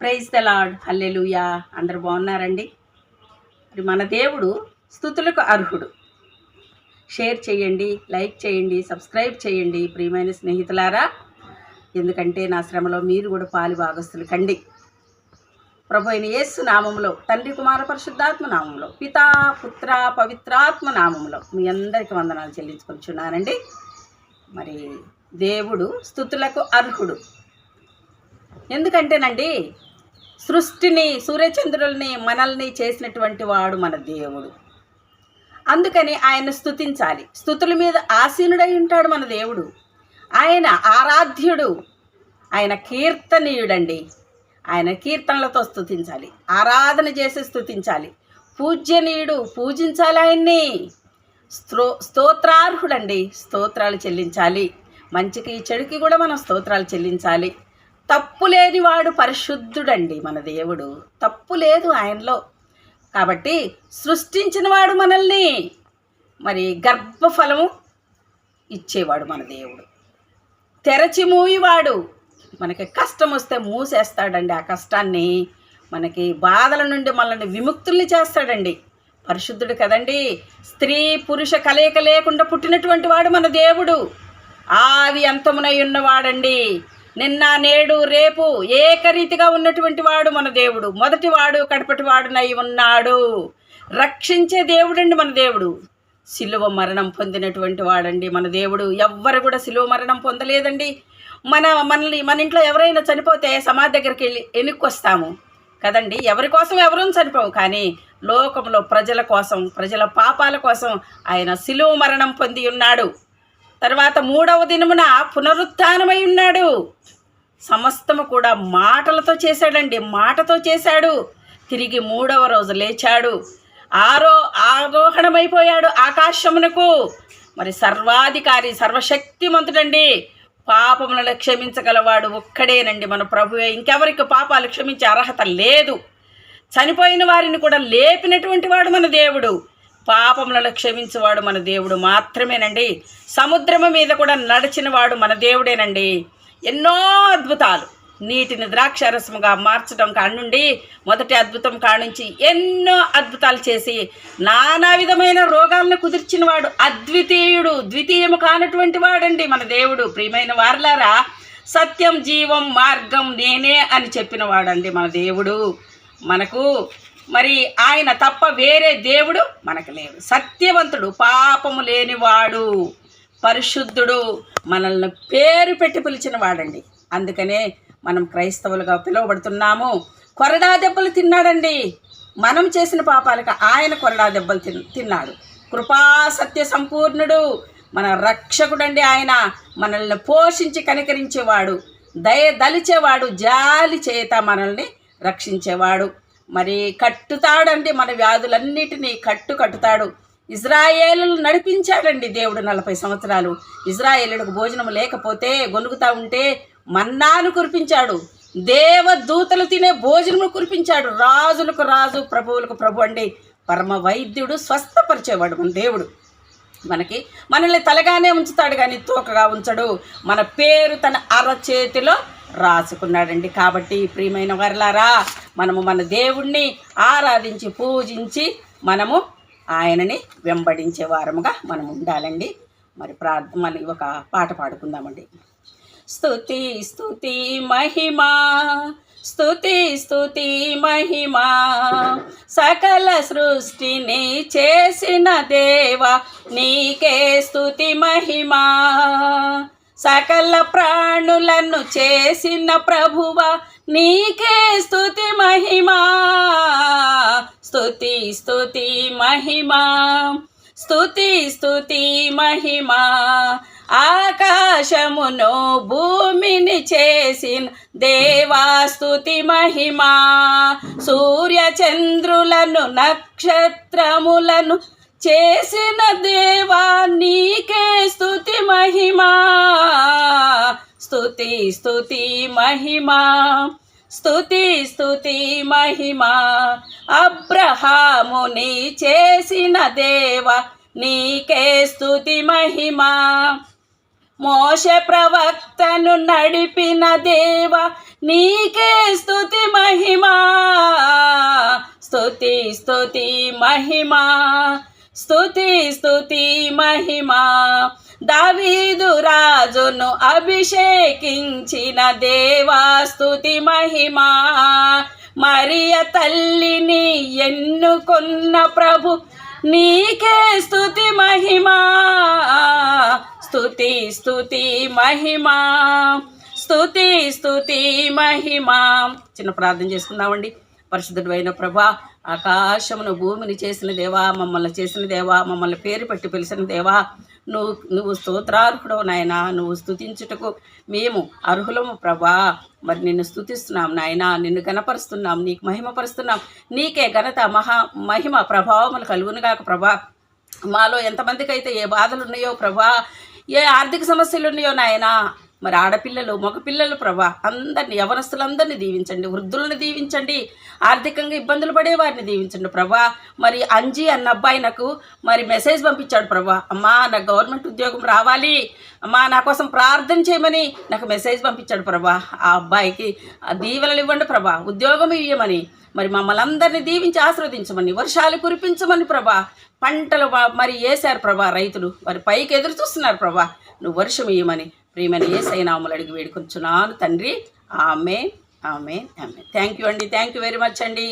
Praise the lord hallelujah అందరు బాగున్నారండి? మరి మన దేవుడు స్థుతులకు అర్హుడు. షేర్ చేయండి లైక్ చేయండి సబ్స్క్రైబ్ చేయండి ప్రియమైన స్నేహితులారా. ఎందుకంటే నా శ్రమలో మీరు కూడా పాలు భాగస్తులు కండి. ప్రభు అయిన యేసు నామంలో తండ్రి కుమార పరిశుద్ధాత్మ నామంలో పితా పుత్ర పవిత్రాత్మ నామంలో మీ అందరికీ వందనాలు చెల్లించుకొచ్చున్నానండి మరి దేవుడు స్థుతులకు అర్హుడు. ఎందుకంటేనండి సృష్టిని సూర్యచంద్రుల్ని మనల్ని చేసినటువంటి వాడు మన దేవుడు. అందుకని ఆయన స్థుతించాలి స్థుతుల మీద ఆసీనుడై ఉంటాడు మన దేవుడు. ఆయన ఆరాధ్యుడు. ఆయన కీర్తనీయుడండి. ఆయన కీర్తనలతో స్థుతించాలి ఆరాధన చేసి స్థుతించాలి పూజ్యనీయుడు పూజించాలి ఆయన్ని. స్త్రో స్తోత్రార్హుడండి. స్తోత్రాలు చెల్లించాలి. మంచికి చెడుకి కూడా మనం స్తోత్రాలు చెల్లించాలి. తప్పు లేనివాడు పరిశుద్ధుడండి మన దేవుడు. తప్పు లేదు ఆయనలో. కాబట్టి సృష్టించినవాడు మనల్ని మరి గర్భఫలము ఇచ్చేవాడు మన దేవుడు. తెరచి మూయివాడు. మనకి కష్టం వస్తే మూసేస్తాడండి. ఆ కష్టాన్ని మనకి బాధల నుండి మనల్ని విముక్తుల్ని చేస్తాడండి. పరిశుద్ధుడు కదండి. స్త్రీ పురుష కలయిక లేకుండా పుట్టినటువంటి వాడు మన దేవుడు. ఆది అంతమునై ఉన్నవాడండి. నిన్న నేడు రేపు ఏకరీతిగా ఉన్నటువంటి వాడు మన దేవుడు. మొదటివాడు కడపటి వాడునై ఉన్నాడు. రక్షించే దేవుడండి మన దేవుడు. సిలువ మరణం పొందినటువంటి వాడండి మన దేవుడు. ఎవ్వరు కూడా సిలువ మరణం పొందలేదండి. మన మనల్ని మన ఇంట్లో ఎవరైనా చనిపోతే సమాధి దగ్గరికి వెళ్ళి ఎనుక్కొస్తాము కదండి? ఎవరి కోసం ఎవరూ చనిపోవు. కానీ లోకంలో ప్రజల కోసం ప్రజల పాపాల కోసం ఆయన సిలువ మరణం పొంది ఉన్నాడు. తర్వాత మూడవ దినమున పునరుత్నమై ఉన్నాడు. సమస్తము కూడా మాటలతో చేశాడండి. మాటతో చేశాడు. తిరిగి మూడవ రోజు లేచాడు. ఆరో ఆరోహణమైపోయాడు ఆకాశమునకు. మరి సర్వాధికారి సర్వశక్తిమంతుడండి. పాపములను క్షమించగలవాడు ఒక్కడేనండి మన ప్రభువే. ఇంకెవరికి పాపాలు క్షమించే అర్హత లేదు. చనిపోయిన వారిని కూడా లేపినటువంటి వాడు మన దేవుడు. పాపములను క్షమించేవాడు మన దేవుడు మాత్రమేనండి. సముద్రము మీద కూడా నడిచిన వాడు మన దేవుడేనండి. ఎన్నో అద్భుతాలు. నీటిని ద్రాక్షారసముగా మార్చడం కానుండి మొదటి అద్భుతం కానుంచి ఎన్నో అద్భుతాలు చేసి నానా విధమైన రోగాలను కుదిర్చినవాడు అద్వితీయుడు ద్వితీయము కానటువంటి వాడండి మన దేవుడు. ప్రియమైన వారలారా సత్యం జీవం మార్గం నేనే అని చెప్పినవాడండి మన దేవుడు. మనకు మరి ఆయన తప్ప వేరే దేవుడు మనకు లేడు. సత్యవంతుడు పాపము లేనివాడు పరిశుద్ధుడు మనల్ని పేరు పెట్టి పిలిచిన వాడండి అందుకనే మనం క్రైస్తవులుగా పిలువబడుతున్నాము. కొరడా దెబ్బలు తిన్నాడండి. మనం చేసిన పాపాలకు ఆయన కొరడా దెబ్బలు తిన్ తిన్నాడు. కృపా సత్య సంపూర్ణుడు మన రక్షకుడండి ఆయన. మనల్ని పోషించి కనికరించేవాడు దయ దలిచేవాడు జాలి చేత మనల్ని రక్షించేవాడు. మరి కట్టుతాడండి మన వ్యాధులన్నిటినీ కట్టు కట్టుతాడు. ఇజ్రాయేలు నడిపించాడండి దేవుడు నలభై సంవత్సరాలు. ఇజ్రాయేలుడికి భోజనం లేకపోతే గొలుగుతా ఉంటే మన్నాను కురిపించాడు. దేవదూతలు తినే భోజనము కురిపించాడు. రాజులకు రాజు ప్రభువులకు ప్రభు అండి. పరమ వైద్యుడు స్వస్థపరిచేవాడు మన దేవుడు. మనకి మనల్ని తలగానే ఉంచుతాడు కానీ తోకగా ఉంచడు. మన పేరు తన అరచేతిలో రాసుకున్నాడండి. కాబట్టి ప్రియమైన వర్లారా మనము మన దేవుణ్ణి ఆరాధించి పూజించి మనము ఆయనని వెంబడించే వారముగా మనం ఉండాలండి. మరి ప్రార్థ మన ఒక పాట పాడుకుందామండి. స్తుతి స్తుతి మహిమా స్తుతి స్తుతి మహిమా సకల సృష్టిని చేసిన దేవ నీకే స్తుతి మహిమా. సకల ప్రాణులను చేసిన ప్రభువ నీకే స్తుతి మహిమా. స్తుతి స్తుతి మహిమా. స్తుతి స్థుతి మహిమా. ఆకాశమును భూమిని చేసిన దేవా స్తుతి మహిమా. సూర్య చంద్రులను నక్షత్రములను చేసిన దేవా నీకే స్తుతి మహిమా. స్తుతి స్తుతి మహిమా. స్తుతి స్తుతి మహిమా. అబ్రహాముని చేసిన దేవ నీకే స్థుతి మహిమా. మోష ప్రవక్తను నడిపిన దేవ నీకే స్తుతి స్థుతి స్తుతి మహిమా. స్తుతి స్తుతి మహిమా. దావీదు రాజును అభిషేకించిన దేవా స్తుతి మహిమా. మరియ తల్లిని ఎన్నుకొన్న ప్రభు నీకే స్తుతి మహిమా. స్తుతి స్థుతి మహిమా. స్తుతి స్తుతి మహిమా. చిన్న ప్రార్థన చేసుకుందామండి. పరిశుద్ధుడు అయిన ప్రభా ఆకాశమును భూమిని చేసిన దేవా మమ్మల్ని చేసిన దేవా మమ్మల్ని పేరు పెట్టి పిలిచిన దేవా నువ్వు నువ్వు స్తోత్రార్హుడవు నాయన నువ్వు స్థుతించుటకు మేము అర్హులము ప్రభా. మరి నిన్ను స్థుతిస్తున్నాం నాయన నిన్ను గణపరుస్తున్నాం నీకు మహిమపరుస్తున్నాం. నీకే ఘనత మహా మహిమ ప్రభావములు కలుగునుగాక ప్రభా. మాలో ఎంతమందికైతే ఏ బాధలు ఉన్నాయో ప్రభా ఏ ఆర్థిక సమస్యలు ఉన్నాయో నాయనా మరి ఆడపిల్లలు మగపిల్లలు ప్రభా అందరిని యవనస్తులందరినీ దీవించండి వృద్ధులను దీవించండి ఆర్థికంగా ఇబ్బందులు పడే వారిని దీవించండి ప్రభా. మరి అంజీ అన్న అబ్బాయి నాకు మరి మెసేజ్ పంపించాడు ప్రభా. అమ్మా నాకు గవర్నమెంట్ ఉద్యోగం రావాలి. అమ్మా నా కోసం ప్రార్థన చేయమని నాకు మెసేజ్ పంపించాడు ప్రభా. ఆ అబ్బాయికి ఆ దీవెనలు ఇవ్వండి ప్రభా ఉద్యోగం ఇవ్వమని మరి మమ్మల్ని అందరినీ దీవించి ఆశీర్వదించమని వర్షాలు కురిపించమని ప్రభా. పంటలు మరి వేశారు ప్రభా రైతులు. మరి పైకి ఎదురు చూస్తున్నారు ప్రభా. నువ్వు వర్షం ఇయ్యమని. ప్రియమని ఏ సైనాములు అడిగి వేడుకొంచున్నాను తండ్రి. ఆమె ఆమె ఆమె థ్యాంక్ యూ అండి. థ్యాంక్ యూ వెరీ మచ్ అండి.